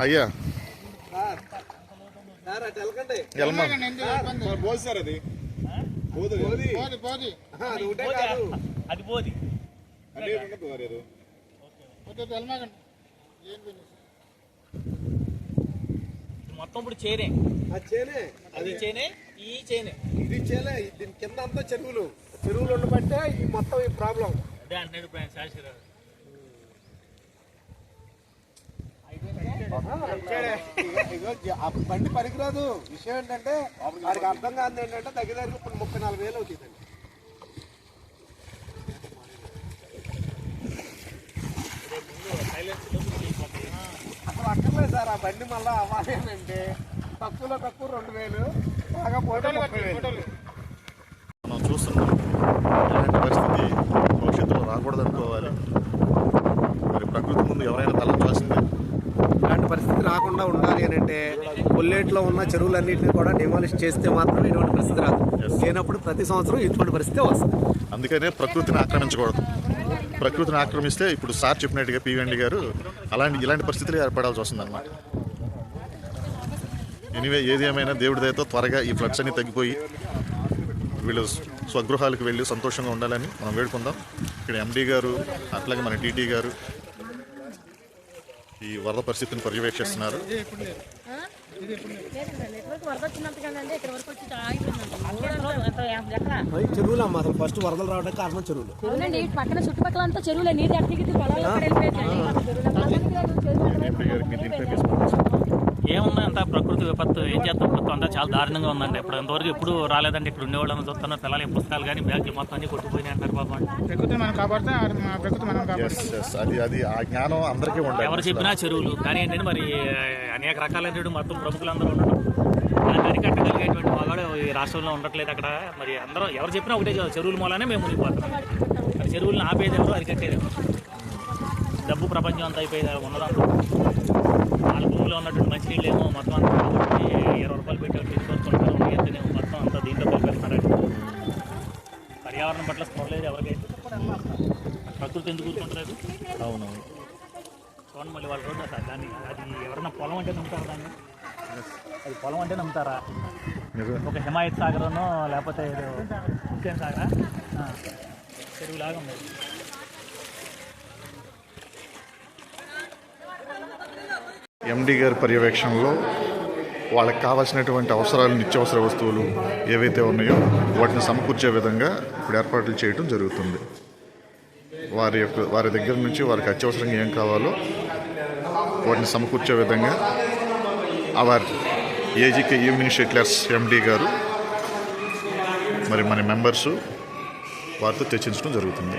అయ్యా. అటు అది. పోదు మొత్తం ఇప్పుడు చేనే. అది చేనే. అది చేనే ఈ చేనే. ఇది చేలే దీని కింద అంతా చెరువులు. చెరువులు ఉండబట్టే ఈ మొత్తం ఈ ప్రాబ్లం. అదే అంటున్నాడు ఇప్పుడు ఆయన శాస్త్రి అప్పుడు బండి పనికిరాదు విషయం ఏంటంటే వాడికి అర్థం కాదు ఏంటంటే దగ్గర దగ్గర ఇప్పుడు ముప్పై నాలుగు వేలు అవుతుందండి అసలు అక్కర్లేదు సార్ ఆ బండి మళ్ళీ అవ్వాలి అంటే తక్కువలో తక్కువ రెండు వేలు బాగా పోటీ ముప్పై వేలు మనం చూస్తున్నాం. ఇలాంటి పరిస్థితి? భవిష్యత్తులో రాకూడదు అనుకోవాలి మరి ప్రకృతి ముందు ఎవరైనా తలంచాల్సిందే. ఇలాంటి పరిస్థితి రాకుండా ఉండాలి అని అంటే కొల్లేట్లో ఉన్న చెరువులన్నింటినీ కూడా డిమాలిష్ చేస్తే మాత్రమే ఇటువంటి పరిస్థితి రాదు. లేనప్పుడు ప్రతి సంవత్సరం ఇటువంటి పరిస్థితి వస్తుంది. అందుకనే ప్రకృతిని ఆక్రమించకూడదు. ప్రకృతిని ఆక్రమిస్తే ఇప్పుడు సార్ చెప్పినట్టుగా పివిఎండి గారు అలాంటి ఇలాంటి పరిస్థితులు ఏర్పడాల్సి వస్తుందన్నమాట. ఎనివే ఏది ఏమైనా దేవుడి దయతో త్వరగా ఈ ఫ్లడ్స్ అన్ని తగ్గిపోయి వీళ్ళు స్వగృహాలకు వెళ్ళి సంతోషంగా ఉండాలని మనం వేడుకుందాం. ఇక్కడ ఎండి గారు అట్లాగే మన టీటీ గారు ఈ వరద పరిస్థితిని పర్యవేక్షిస్తున్నారు. చెరువులు అమ్మ అసలు ఫస్ట్ వరదలు రావడానికి కారణం చెరువులు. అవునండి పక్కన చుట్టుపక్కల అంతా చెరువులే నీరు ఎక్కడికి పొలాలు ఏముంది అంతా? ప్రకృతి విపత్తు ఏం చేస్తాం? మొత్తం అంతా చాలా దారుణంగా ఉందండి. ఇప్పుడు ఇంతవరకు ఎప్పుడు రాలేదండి. ఇక్కడ ఉండేవాళ్ళని చూస్తున్నా పిల్లలు పుస్తకాలు కానీ బ్యాగులు మొత్తం అన్ని కొట్టుకుపోయినాయి అంటారు పాపం ప్రకృతి మనం కాపాడితే ప్రకృతి మనం. అది అది ఆ జ్ఞానం అందరికీ ఎవరు ఉండాలి చెప్పినా చెరువులు. కానీ ఏంటంటే మరి అనేక రకాలైన మొత్తం ప్రముఖులందరూ ఉండడం దాన్ని అరికట్టగలిగేటువంటి వాళ్ళు ఈ రాష్ట్రంలో ఉండట్లేదు అక్కడ. మరి అందరూ ఎవరు చెప్పినా ఒకటే చెరువుల మూలనే మేము మునిగిపోతున్నాం మరి చెరువులను ఆపేది ఎవరు? అరికట్టేది ఎవరు? డబ్బు ప్రపంచం అంతా అయిపోయేది ఉన్నదంతా. భూమిలో ఉన్నటువంటి మంచినీళ్ళు ఏమో మొత్తం అంతా ఇరవై రూపాయలు పెట్టి తీసుకొచ్చుకుంటారు. ఎంతనేమో మొత్తం అంతా దీంట్లో కలిపేస్తున్నారు పర్యావరణం పట్ల స్పృహ లేదు ఎవరికైతే. ప్రకృతి ఎందుకు కూర్చుంటలేదు? అవునవును. చూడండి మళ్ళీ వాళ్ళు రోడ్డు సార్ దాన్ని అది ఎవరన్నా పొలం అంటే నమ్ముతారా దాన్ని? అది పొలం అంటే నమ్ముతారా. ఒక హిమాయత్ సాగరనో లేకపోతే హుస్సేన్ సాగరా? చెరువులాగా ఉంది. ఎండి గారి పర్యవేక్షణలో వాళ్ళకి కావాల్సినటువంటి అవసరాలు నిత్యావసర వస్తువులు ఏవైతే ఉన్నాయో వాటిని సమకూర్చే విధంగా ఇప్పుడు ఏర్పాట్లు చేయడం జరుగుతుంది. వారి యొక్క వారి దగ్గర నుంచి వారికి అత్యవసరంగా ఏం కావాలో వాటిని సమకూర్చే విధంగా అవర్ ఏజీకే ఈవినింగ్ షెట్లర్స్ ఎండి గారు మరి మన మెంబర్సు వారితో చర్చించడం జరుగుతుంది.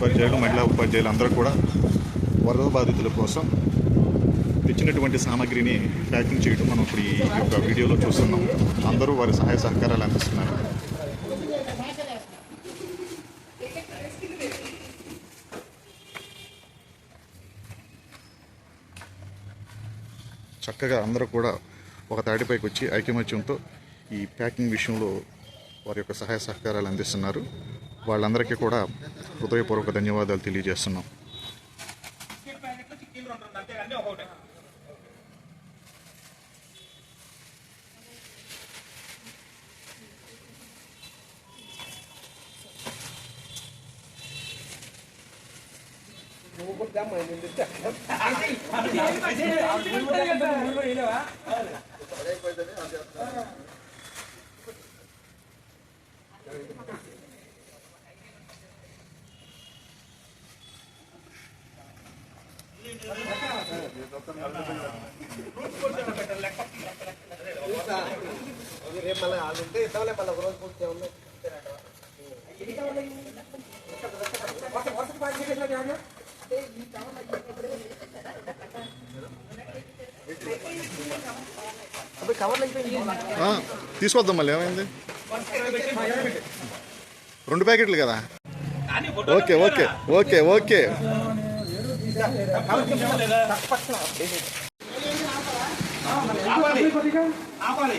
ఉపాధ్యాయులు మహిళా ఉపాధ్యాయులు అందరూ కూడా వరద బాధితుల కోసం తెచ్చినటువంటి సామాగ్రిని ప్యాకింగ్ చేయడం మనం ఇప్పుడు ఈ యొక్క వీడియోలో చూస్తున్నాం. అందరూ వారి సహాయ సహకారాలు అందిస్తున్నారు. చక్కగా అందరూ కూడా ఒక తాటిపైకి వచ్చి ఐకమత్యంతో ఈ ప్యాకింగ్ విషయంలో వారి యొక్క సహాయ సహకారాలు అందిస్తున్నారు. వాళ్ళందరికీ కూడా హృదయపూర్వక ధన్యవాదాలు తెలియజేస్తున్నాం. రేపు తీసుకొద్దాం మళ్ళీ ఏమైంది? రెండు ప్యాకెట్లు కదా? Okay okay okay okay. ఆపాలి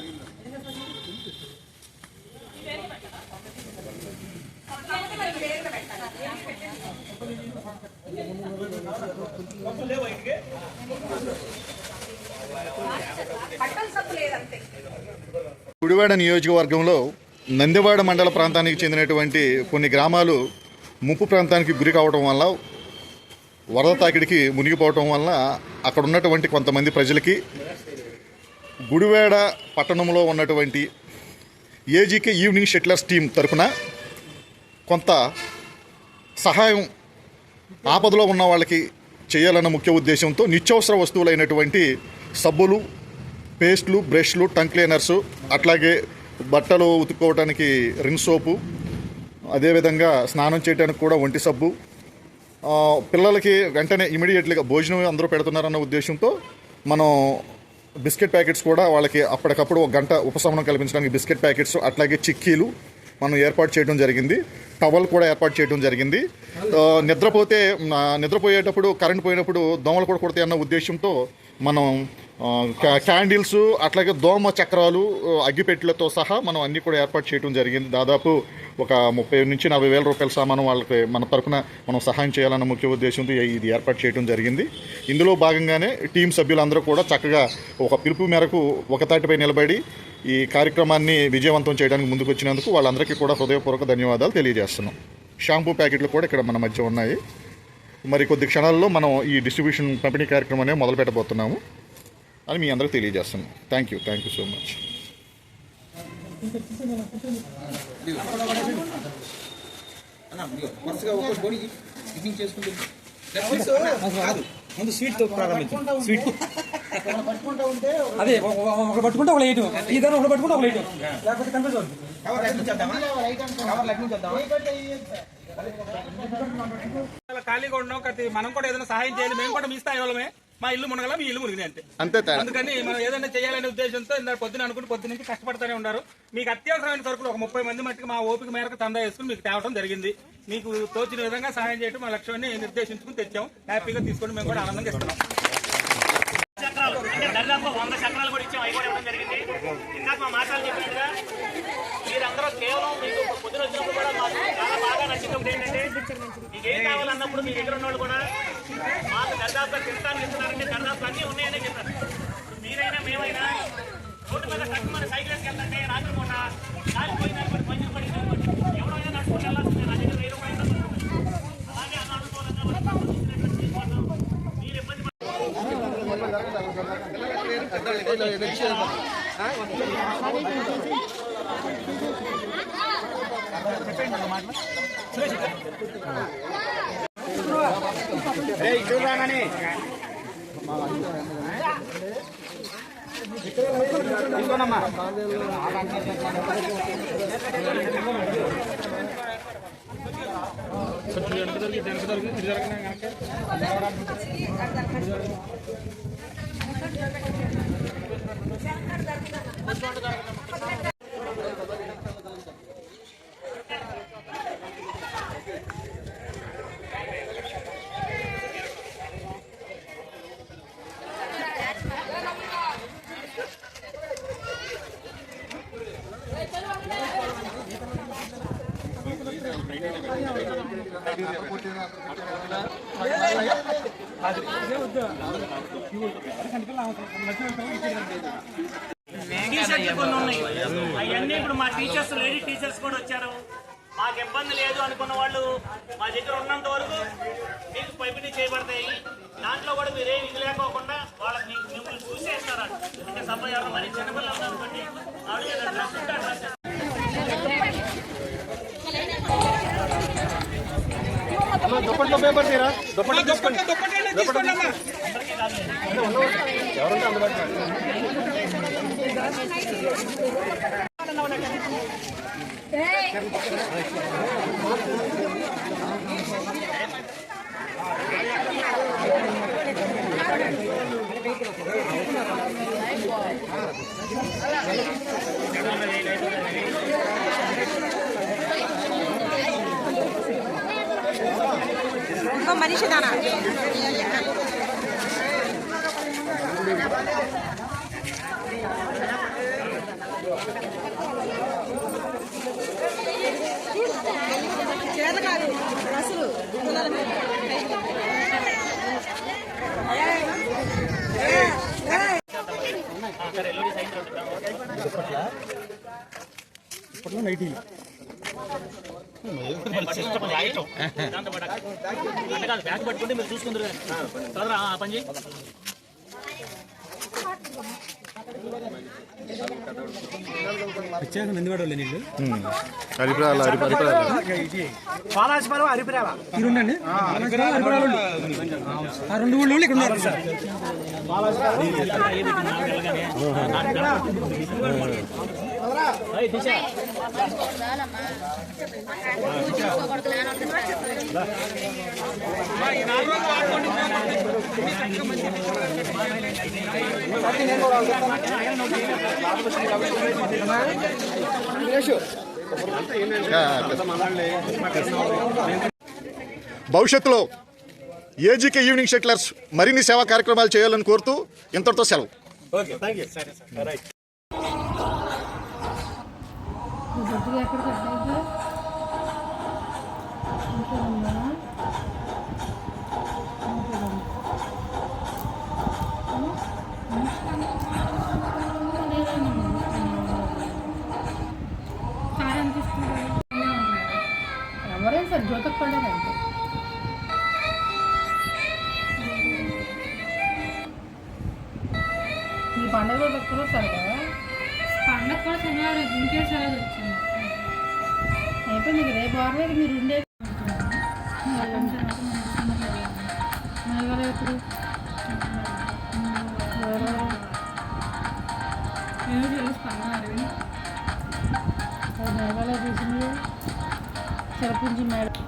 నందివాడ నియోజకవర్గంలో నందివాడ మండల ప్రాంతానికి చెందినటువంటి కొన్ని గ్రామాలు ముప్పు ప్రాంతానికి గురి కావడం వల్ల వరద తాకిడికి మునిగిపోవటం వల్ల అక్కడ ఉన్నటువంటి కొంతమంది ప్రజలకి గుడివాడ పట్టణంలో ఉన్నటువంటి ఏజీకే ఈవినింగ్ షెట్లర్స్ టీం తరఫున కొంత సహాయం ఆపదలో ఉన్న వాళ్ళకి చేయాలన్న ముఖ్య ఉద్దేశంతో నిత్యావసర వస్తువులైనటువంటి సబ్బులు పేస్ట్లు బ్రష్లు టంగ్ క్లీనర్సు అట్లాగే బట్టలు ఉతుక్కోవడానికి రిన్ సోపు అదేవిధంగా స్నానం చేయడానికి కూడా ఒంటి సబ్బు. పిల్లలకి వెంటనే ఇమీడియట్లీగా భోజనం అందరూ పెడుతున్నారన్న ఉద్దేశంతో మనం బిస్కెట్ ప్యాకెట్స్ కూడా వాళ్ళకి అప్పటికప్పుడు ఒక గంట ఉపశమనం కల్పించడానికి బిస్కెట్ ప్యాకెట్స్ అట్లాగే చిక్కీలు మనం ఏర్పాటు చేయడం జరిగింది. టవల్ కూడా ఏర్పాటు చేయడం జరిగింది. నిద్రపోతే నిద్రపోయేటప్పుడు కరెంట్ పోయినప్పుడు దోమలు కూడా కొడతాయి అన్న ఉద్దేశంతో మనం క్యాండిల్స్ అట్లాగే దోమ చక్రాలు అగ్గిపెట్టెలతో సహా మనం అన్ని కూడా ఏర్పాటు చేయడం జరిగింది. దాదాపు ఒక ముప్పై నుంచి నలభై వేల రూపాయల సామాను వాళ్ళకి మన తరఫున మనం సహాయం చేయాలన్న ముఖ్య ఉద్దేశంతో ఇది ఏర్పాటు చేయడం జరిగింది. ఇందులో భాగంగానే టీం సభ్యులందరూ కూడా చక్కగా ఒక పిలుపు మేరకు ఒక తాటిపై నిలబడి ఈ కార్యక్రమాన్ని విజయవంతం చేయడానికి ముందుకు వచ్చినందుకు వాళ్ళందరికీ కూడా హృదయపూర్వక ధన్యవాదాలు తెలియజేస్తున్నాం. షాంపూ ప్యాకెట్లు కూడా ఇక్కడ మన మధ్య ఉన్నాయి. మరి కొద్ది క్షణాల్లో మనం ఈ డిస్ట్రిబ్యూషన్ పంపిణీ కార్యక్రమం అనేది మొదలు పెట్టబోతున్నాము అని మీ అందరికీ తెలియజేస్తున్నాం thank you thank you so much ముందు స్వీట్తో ప్రారంభించు స్వీట్ అదే ఒక- ఒక- పట్టుకుంటే ఒక లైట్. ఈ దాన్ని ఒకటి పట్టుకుంటే ఒక లైట్. లేకపోతే కన్ఫ్యూజ్ అవుతుంది. ఖాళీగా ఉన్నాం మనం కూడా ఏదైనా సహాయం చేయాలి. మేము కూడా మీ స్థాయి వాళ్ళమే. మా ఇల్లు మునగల మీ ఇల్లు మునిగినాయి అంతే. అంతే తేడా. అందుకని మనం ఏదైనా చేయాలనే ఉద్దేశంతో ఇందాక పొద్దున అనుకుని పొద్దు నుంచి కష్టపడుతూనే ఉన్నారు. మీకు అత్యవసరమైన సరుకులు ఒక ముప్పై మంది మట్టికి మా ఓపిక మేరకు తందా వేసుకుని మీకు తేవడం జరిగింది. మీకు తోచిన విధంగా సహాయం చేయడం మా లక్ష్యాన్ని నిర్దేశించుకుని తెచ్చాం. హ్యాపీగా తీసుకొని మేము కూడా ఆనందంగా ఇస్తున్నాం చక్రాలు అంటే దాదాపు వంద చక్రాలు కూడా ఇచ్చాం. అవి కూడా ఇవ్వడం జరిగింది. ఇందాక మా మాటలు చెప్పినట్టుగా మీరందరూ కేవలం మీకు పొద్దున వచ్చినప్పుడు కూడా మాకు చాలా బాగా నచ్చింది. ఒకటి ఏంటంటే మీకు ఏం కావాలన్నప్పుడు మీ దగ్గర ఉన్న వాళ్ళు కూడా మాకు దర్దాపుగా తింటానికి ఇస్తున్నారంటే దర్దాపు అన్నీ ఉన్నాయనే చెప్పారు మీరైనా మేమైనా రోడ్డు మీద కట్టుమని సైకిల్ వేసుకెళ్తుంటే రాత్రి పూట గాలి పోయినా పడి పంచులు పడి ఎవరైనా నడుచుకుంటూ వెళ్ళాల్సిందే నా దగ్గర వెయ్యి రూపాయలు తక్కువ. అలాగే అన్న అనుకూలంగా మనం పంపించినట్టు తీసుకుంటాం. మీరు ఇబ్బంది టీ షర్ట్లు కొన్ని ఉన్నాయి. అవన్నీ ఇప్పుడు మా టీచర్స్ లేడీ టీచర్స్ కూడా వచ్చారు. మాకు ఇబ్బంది లేదు అనుకున్న వాళ్ళు మా దగ్గర ఉన్నంత వరకు మీకు పంపిణీ చేయబడతాయి. దాంట్లో కూడా మీరు ఏమి లేకోకుండా వాళ్ళకి మీకు మిమ్మల్ని చూసేస్తారా అంటే సభ ఎవరు మరి చిన్నపిల్లలు అనుకోండి దుప్పట్లో పేపర్ తీరా దుప్పట్లో తీసుకోండి తీసుకోండి అమ్మా మనిషి దానా దాంతో పాటు బ్యాగ్ పట్టుకుంటే మీరు చూసుకుందరు చదరా ఆ పని చేయి పాలాశిపురం హరిప్రేమ ఈ రెండండి అరిపడాలు ఆ రెండు ఊళ్ళు ఇక్కడ ఉన్నారు సార్. భవిష్యత్తులో ఏజీకే ఈవినింగ్ షెట్లర్స్ మరిన్ని సేవా కార్యక్రమాలు చేయాలని కోరుతూ ఇంతటితో సెలవు. సార్ జ్యోతకు పడ్డారంటే మీ పండుగ రోజు ఒక్కరోజు సార్ కదా పండగ కూడా శనివారం ఇంకే సెలవు వచ్చింది. అయిపోయి మీకు రేపు వారం మీరు ఉండే ఎవరెవరు? ఏమో తెలుసు పండుగ అది Sarap de merda.